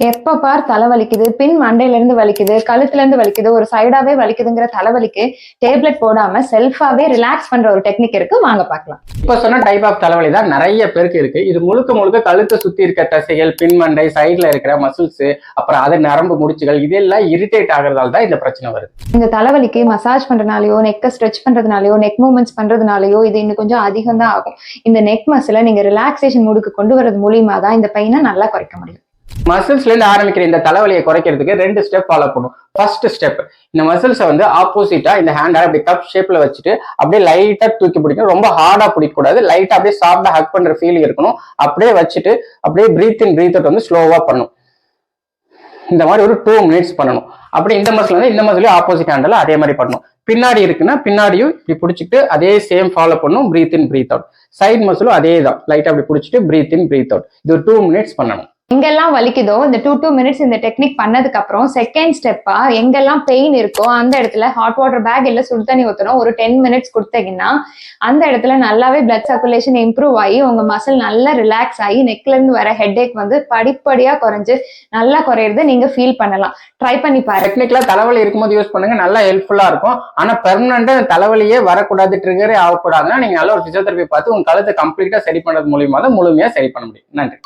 எப்ப பார் தலை வலிக்குது பின் மண்டையில இருந்து வலிக்குது கழுத்துல இருந்து வலிக்குது ஒரு சைடாவே வலிக்குதுங்கிற தலைவலிக்கு டேப்லெட் போடாம செல்ஃபாவே ரிலாக்ஸ் பண்ற ஒரு டெக்னிக் இருக்கு. வாங்க பார்க்கலாம். இப்ப சொன்ன டைப் ஆஃப் தலைவலி தான் நிறைய பேருக்கு இருக்கு. இது முழுக்க முழுக்க கழுத்தை சுத்தி இருக்க தசைகள் பின்மண்டை சைடுல இருக்கிற மசில்ஸ் அப்புறம் அது நரம்பு முடிச்சுகள் இதெல்லாம் இரிட்டேட் ஆகுறதால தான் இந்த பிரச்சனை வருது. இந்த தலைவலிக்கு மசாஜ் பண்றதுனாலயோ நெக்கை ஸ்ட்ரெச் பண்றதுனாலயோ நெக் மூவ்மெண்ட்ஸ் பண்றதுனாலயோ இது இன்னும் கொஞ்சம் அதிகம் தான் ஆகும். இந்த நெக் மசில நீங்க ரிலாக்ஸேஷன் மூடுக்கு கொண்டு வரது மூலியமா தான் இந்த பெயினை நல்லா குறைக்க முடியும். மசில்ஸ்ல இருந்து ஆரம்பிக்கிற இந்த தலைவலியை குறைக்கிறதுக்கு ரெண்டு ஸ்டெப் ஃபாலோ பண்ணும் ஃபர்ஸ்ட் ஸ்டெப் இந்த மசில்ஸை வந்து ஆப்போசிட்டா இந்த ஹேண்டை அப்படி கப் ஷேப்ல வச்சுட்டு அப்படியே லைட்டா தூக்கி பிடிக்கணும். ரொம்ப ஹார்டா பிடிக்க கூடாது லைட்டா அப்படியே சாஃப்டா ஹக் பண்ற ஃபீல் இருக்கணும். அப்படியே வச்சுட்டு அப்படியே பிரீத் இன் பிரீத் அவுட் வந்து ஸ்லோவா பண்ணும் இந்த மாதிரி ஒரு டூ மினிட்ஸ் பண்ணணும். அப்படி இந்த மசில் வந்து இந்த மசிலையும் ஆப்போசிட் ஹேண்டில் அதே மாதிரி பண்ணணும். பின்னாடி இருக்குன்னா பின்னாடியும் இப்படி பிடிச்சிட்டு அதே சேம் ஃபாலோ பண்ணும் breathe in breathe out side மசிலும் அதே தான் லைட்டா அப்படி பிடிச்சிட்டு பிரீத் இன் பிரீத் அவுட் இது ஒரு டூ மினிட்ஸ் பண்ணணும். எங்கெல்லாம் வலிக்குதோ இந்த டூ டூ மினிட்ஸ் இந்த டெக்னிக் பண்ணதுக்கு அப்புறம் செகண்ட் ஸ்டெப்பா எங்கெல்லாம் பெயின் இருக்கோ அந்த இடத்துல ஹாட் வாட்டர் பேக் இல்ல சுடு தண்ணி ஊத்தணும். ஒரு டென் மினிட்ஸ் கொடுத்தீங்கன்னா அந்த இடத்துல நல்லாவே பிளட் சர்க்குலேஷன் இம்ப்ரூவ் ஆகி உங்க மசில் நல்லா ரிலாக்ஸ் ஆகி நெக்ல இருந்து வர ஹெட்ஏக் வந்து படிப்படியா குறைஞ்சு நல்லா குறையிறத நீங்க ஃபீல் பண்ணலாம். ட்ரை பண்ணி பாருங்க. டெக்னிக்ல தலைவலி இருக்கும்போது யூஸ் பண்ணுங்க நல்லா ஹெல்ப்ஃபுல்லா இருக்கும். ஆனா பெர்மனண்டா தலைவலியே வரக்கூடாது ட்ரிகரே ஆகக்கூடாதுன்னா நீங்க நல்ல ஒரு பிசியோதெரபி பார்த்து உங்க கழுத்தை கம்ப்ளீட்டா சரி பண்றது மூலியமா தான் முழுமையா சரி பண்ண முடியும். நன்றி.